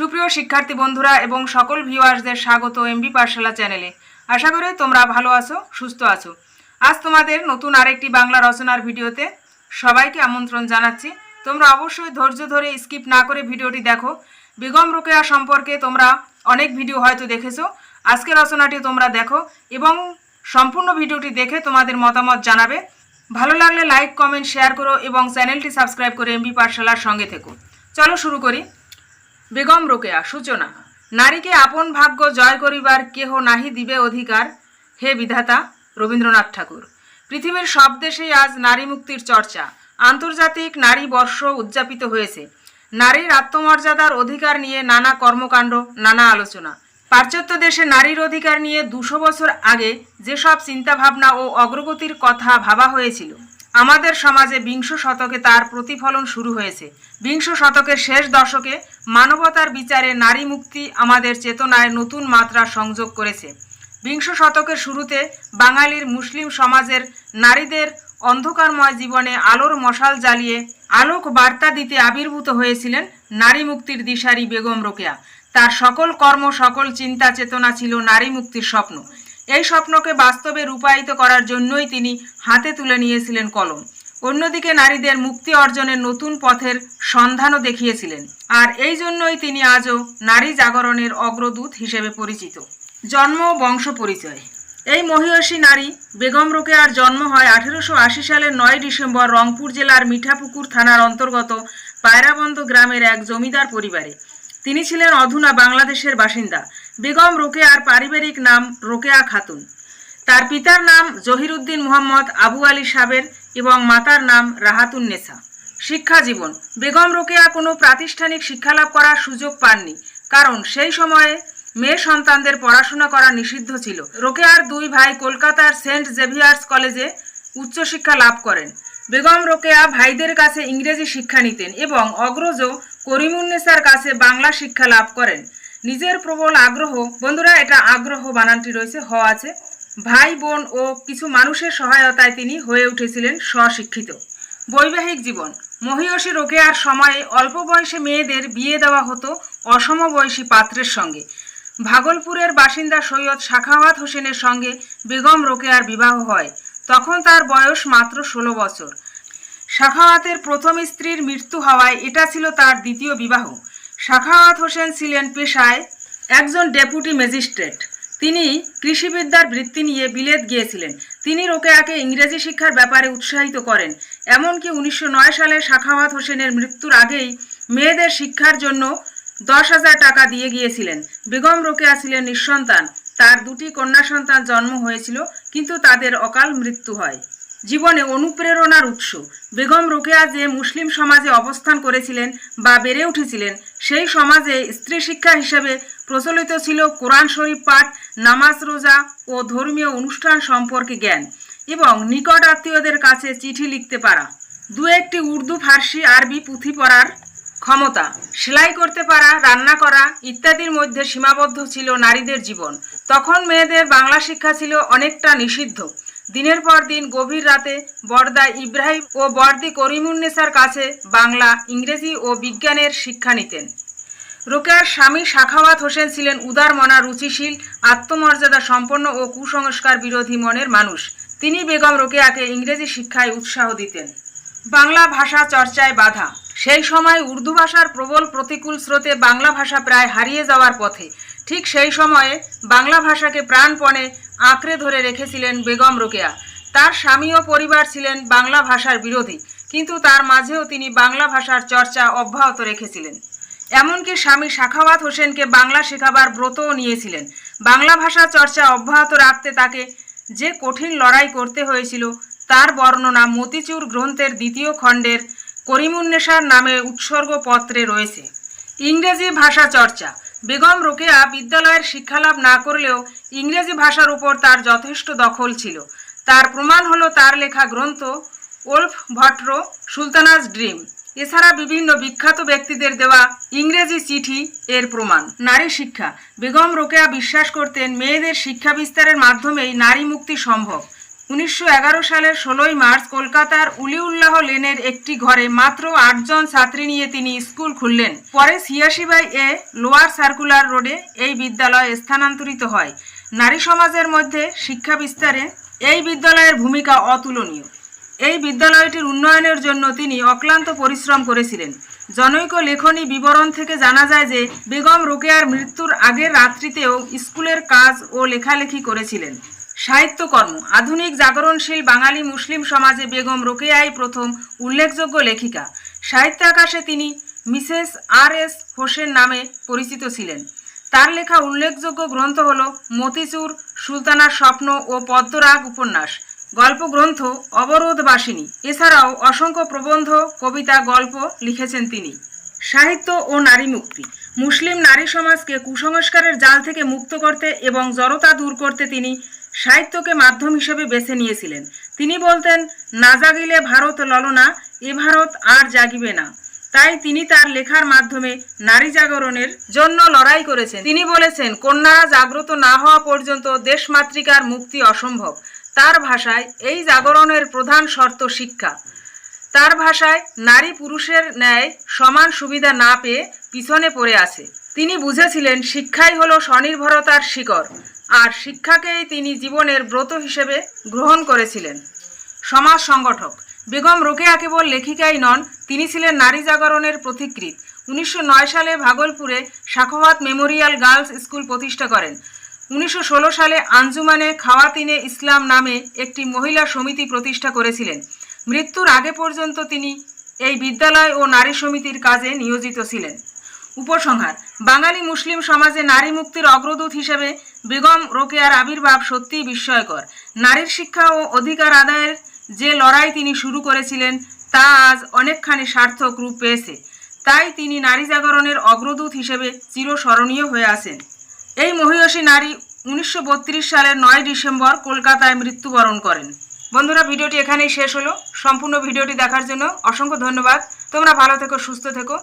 সুপ্রিয় শিক্ষার্থী বন্ধুরা এবং সকল ভিউয়ার্সদের স্বাগত এমবি পাঠশালা চ্যানেলে। আশা করি তোমরা ভালো আছো, সুস্থ আছো। আজ তোমাদের নতুন আরেকটি বাংলা রচনার ভিডিওতে সবাইকে আমন্ত্রণ জানাচ্ছি। তোমরা অবশ্যই ধৈর্য ধরে স্কিপ না করে ভিডিওটি দেখো। বেগম রোকেয়া সম্পর্কে তোমরা অনেক ভিডিও হয়তো দেখেছ। আজকের রচনাটি তোমরা দেখো এবং সম্পূর্ণ ভিডিওটি দেখে তোমাদের মতামত জানাবে। ভালো লাগলে লাইক, কমেন্ট, শেয়ার করো এবং চ্যানেলটি সাবস্ক্রাইব করে এমবি পাঠশালার সঙ্গে থেকো। চলো শুরু করি। বেগম রোকেয়া, সূচনা। নারীকে আপন ভাগ্য জয় করিবার কেহ নাহি দিবে অধিকার। হে বিধাতা রবীন্দ্রনাথ ঠাকুর, পৃথিবীর সব দেশেই আজ নারী মুক্তির চর্চা। আন্তর্জাতিক নারী বর্ষ উদযাপিত হয়েছে। নারীর আত্মমর্যাদার অধিকার নিয়ে নানা কর্মকাণ্ড, নানা আলোচনা। পাশ্চাত্য দেশে নারীর অধিকার নিয়ে দুশো বছর আগে যেসব চিন্তাভাবনা ও অগ্রগতির কথা ভাবা হয়েছিল আমাদের সমাজে বিংশ শতকে তার প্রতিফলন শুরু হয়েছে। বিংশ শতকের শেষ দশকে মানবতার বিচারে নারী মুক্তি আমাদের চেতনায় নতুন মাত্রা সংযোগ করেছে। বিংশ শতকের শুরুতে বাঙালির মুসলিম সমাজের নারীদের অন্ধকারময় জীবনে আলোর মশাল জ্বালিয়ে আলোক বার্তা দিতে আবির্ভূত হয়েছিলেন নারী মুক্তির দিশারি বেগম রোকেয়া। তার সকল কর্ম, সকল চিন্তা, চেতনা ছিল নারী মুক্তির স্বপ্ন। এই স্বপ্নকে বাস্তবে রূপায়িত করার জন্যই তিনি হাতে তুলে নিয়েছিলেন কলম। অন্যদিকে নারীদের মুক্তি অর্জনের নতুন পথের সন্ধানও দেখিয়েছিলেন। আর এই জন্যই তিনি আজও নারী জাগরণের অগ্রদূত হিসেবে পরিচিত। জন্ম বংশ পরিচয়। এই মহিয়সী নারী বেগম রোকেয়ার জন্ম হয় আঠেরোশো আশি সালের নয় ডিসেম্বর রংপুর জেলার মিঠাপুকুর থানার অন্তর্গত পায়রাবন্দ গ্রামের এক জমিদার পরিবারে। তিনি ছিলেন অধুনা বাংলাদেশের বাসিন্দা। বেগম রোকেয়ার পারিবারিক নাম রোকেয়া খাতুন। তার পিতার নাম জহিরুদ্দিন মোহাম্মদ আবু আলী সাবের এবং মাতার নাম রাহাতুন নেসা শিক্ষা জীবন। বেগম রোকেয়া কোনো প্রাতিষ্ঠানিক শিক্ষালাভ করার সুযোগ পাননি, কারণ সেই সময়ে মেয়ে সন্তানদের পড়াশোনা করা নিষিদ্ধ ছিল। রোকেয়ার দুই ভাই কলকাতার সেন্ট জেভিয়ার্স কলেজে উচ্চশিক্ষা লাভ করেন। বেগম রোকেয়া ভাইদের কাছে ইংরেজি শিক্ষা নিতেন এবং অগ্রজ করিমুন্নেসার কাছে বাংলা শিক্ষা লাভ করেন। নিজের প্রবল আগ্রহ। বন্ধুরা, এটা আগ্রহ বানানটি রয়েছে, হ আছে। ভাই, বোন ও কিছু মানুষের সহায়তায় তিনি হয়ে উঠেছিলেন স্বশিক্ষিত। বৈবাহিক জীবন। মহিয়সী রোকেয়ার সময়ে অল্প বয়সে মেয়েদের বিয়ে দেওয়া হতো অসমবয়সী পাত্রের সঙ্গে। ভাগলপুরের বাসিন্দা সৈয়দ শাখাওয়াত হোসেনের সঙ্গে বেগম রোকেয়ার বিবাহ হয়। তখন তার বয়স মাত্র ষোলো বছর। শাখাওয়াতের প্রথম স্ত্রীর মৃত্যু হওয়ায় এটা ছিল তার দ্বিতীয় বিবাহ। শাখাওয়াত হোসেন ছিলেন পেশায় একজন ডেপুটি ম্যাজিস্ট্রেট। তিনি কৃষিবিদ্যার বৃত্তি নিয়ে বিলেত গিয়েছিলেন। তিনি রোকেয়াকে ইংরেজি শিক্ষার ব্যাপারে উৎসাহিত করেন। এমনকি উনিশশো নয় সালে শাখাওয়াত হোসেনের মৃত্যুর আগেই মেয়েদের শিক্ষার জন্য দশ হাজার টাকা দিয়ে গিয়েছিলেন। বেগম রোকেয়া ছিলেন নিঃসন্তান। তার দুটি কন্যা সন্তান জন্ম হয়েছিল, কিন্তু তাদের অকাল মৃত্যু হয়। জীবনে অনুপ্রেরণার উৎস। বেগম রোকেয়া যে মুসলিম সমাজে অবস্থান করেছিলেন বা বেড়ে উঠেছিলেন, সেই সমাজে স্ত্রী শিক্ষা হিসেবে প্রচলিত ছিল কোরআন শরীফ পাঠ, নামাজ রোজা ও ধর্মীয় অনুষ্ঠান সম্পর্কে জ্ঞান এবং নিকট আত্মীয়দের কাছে চিঠি লিখতে পারা। দু একটি উর্দু, ফার্সি, আরবি পুঁথি পড়ার ক্ষমতা, সেলাই করতে পারা, রান্না করা ইত্যাদির মধ্যে সীমাবদ্ধ ছিল নারীদের জীবন। তখন মেয়েদের বাংলা শিক্ষা ছিল অনেকটা নিষিদ্ধ। দিনের পর দিন গভীর রাতে বর্দা ইব্রাহিম ও বর্দি করিমুন্নেসার কাছে বাংলা, ইংরেজি ও বিজ্ঞানের শিক্ষা নিতেন। রোকেয়ার স্বামী শাখাওয়াত হোসেন ছিলেন উদার মনা, রুচিশীল, আত্মমর্যাদা সম্পন্ন ও কুসংস্কার বিরোধী মনের মানুষ। তিনি বেগম রোকেয়াকে ইংরেজি শিক্ষায় উৎসাহ দিতেন। বাংলা ভাষা চর্চায় বাধা। সেই সময় উর্দু ভাষার প্রবল প্রতিকূল স্রোতে বাংলা ভাষা প্রায় হারিয়ে যাওয়ার পথে। ঠিক সেই সময়ে বাংলা ভাষাকে প্রাণপণে আঁকড়ে ধরে রেখেছিলেন বেগম রোকেয়া। তার স্বামী ও পরিবার ছিলেন বাংলা ভাষার বিরোধী, কিন্তু তার মাঝেও তিনি বাংলা ভাষার চর্চা অব্যাহত রেখেছিলেন। এমনকি স্বামী শাখাওয়াত হোসেনকে বাংলা শেখাবার ব্রতও নিয়েছিলেন। বাংলা ভাষা চর্চা অব্যাহত রাখতে তাকে যে কঠিন লড়াই করতে হয়েছিল, তার বর্ণনা মতিচুর গ্রন্থের দ্বিতীয় খণ্ডের করিমুন্নেসার নামে উৎসর্গ পত্রে রয়েছে। ইংরেজি ভাষা চর্চা বেগম রোকেয়া বিদ্যালয়ের শিক্ষালাভ না করলেও ইংরেজি ভাষার উপর তার যথেষ্ট দখল ছিল। তার প্রমাণ হলো তার লেখা গ্রন্থ ওলফ ভট্র সুলতানাজ ড্রিম। এছাড়া বিভিন্ন বিখ্যাত ব্যক্তিদের দেওয়া ইংরেজি চিঠি এর প্রমাণ। নারী শিক্ষা। বেগম রোকেয়া বিশ্বাস করতেন, মেয়েদের শিক্ষা বিস্তারের মাধ্যমেই নারী মুক্তি সম্ভব। উনিশশো এগারো সালের ষোলোই মার্চ কলকাতার উলিউল্লাহ লেনের একটি ঘরে মাত্র আটজন ছাত্রী নিয়ে তিনি স্কুল খুললেন। পরে ছিয়াশি বাই এ লোয়ার সার্কুলার রোডে এই বিদ্যালয় স্থানান্তরিত হয়। নারী সমাজের মধ্যে শিক্ষা বিস্তারে এই বিদ্যালয়ের ভূমিকা অতুলনীয়। এই বিদ্যালয়টির উন্নয়নের জন্য তিনি অক্লান্ত পরিশ্রম করেছিলেন। জনৈক লেখনী বিবরণ থেকে জানা যায় যে, বেগম রোকেয়ার মৃত্যুর আগের রাত্রিতেও স্কুলের কাজ ও লেখালেখি করেছিলেন। সাহিত্যকর্ম। আধুনিক জাগরণশীল বাঙালি মুসলিম সমাজে বেগম রোকেয়াই প্রথম উল্লেখযোগ্য লেখিকা। সাহিত্য আকাশে তিনি মিসেস আর এস হোসেন নামে পরিচিত ছিলেন। তার লেখা উল্লেখযোগ্য গ্রন্থ হল মতিচুর সুলতানার স্বপ্ন ও পদ্মরাগ উপন্যাস। গল্প গ্রন্থ অবরোধবাসিনী। এছাড়াও অসংখ্য প্রবন্ধ, কবিতা, গল্প লিখেছেন তিনি। সাহিত্য ও নারী মুক্তি। মুসলিম নারী সমাজকে কুসংস্কারের জাল থেকে মুক্ত করতে এবং জড়তা দূর করতে তিনি সাহিত্যকে মাধ্যম হিসেবে বেছে নিয়েছিলেন। তিনি বলতেন, না জাগিলে ভারত ললনা, এ ভারত আর জাগিবে না। তাই তিনি তার লেখার মাধ্যমে নারী জাগরণের জন্য লড়াই করেছেন। তিনি বলেছেন, কন্যারা জাগ্রত না হওয়া পর্যন্ত দেশমাতৃকার মুক্তি অসম্ভব। তার ভাষায়, এই জাগরণের প্রধান শর্ত শিক্ষা। তার ভাষায় নারী পুরুষের ন্যায় সমান সুবিধা না পেয়ে পিছনে পড়ে আছে। তিনি বুঝেছিলেন শিক্ষাই হলো স্বনির্ভরতার শিকড়, আর শিক্ষাকেই তিনি জীবনের ব্রত হিসেবে গ্রহণ করেছিলেন। সমাজ সংগঠক বেগম রোকেয়া কেবল লেখিকাই নন, তিনি ছিলেন নারী জাগরণের প্রতিকৃত। উনিশশো নয় সালে ভাগলপুরে সাখোয়াত মেমোরিয়াল গার্লস স্কুল প্রতিষ্ঠা করেন। উনিশশো ষোলো সালে আঞ্জুমানে খাওয়াতিনে ইসলাম নামে একটি মহিলা সমিতি প্রতিষ্ঠা করেছিলেন। মৃত্যুর আগে পর্যন্ত তিনি এই বিদ্যালয় ও নারী সমিতির কাজে নিয়োজিত ছিলেন। উপসংহার, বাঙালি মুসলিম সমাজে নারী মুক্তির অগ্রদূত হিসেবে বেগম রোকেয়ার আবির্ভাব সত্যিই বিস্ময়কর। নারীর শিক্ষা ও অধিকার আদায়ের যে লড়াই তিনি শুরু করেছিলেন, তা আজ অনেকখানি সার্থক রূপ পেয়েছে। তাই তিনি নারী জাগরণের অগ্রদূত হিসেবে চিরস্মরণীয় হয়ে আছেন। এই মহিয়সী নারী উনিশশো বত্রিশ সালের নয় ডিসেম্বর কলকাতায় মৃত্যুবরণ করেন। বন্ধুরা, ভিডিওটি এখানেই শেষ হলো। সম্পূর্ণ ভিডিওটি দেখার জন্য অসংখ্য ধন্যবাদ। তোমরা ভালো থেকো, সুস্থ থেকো।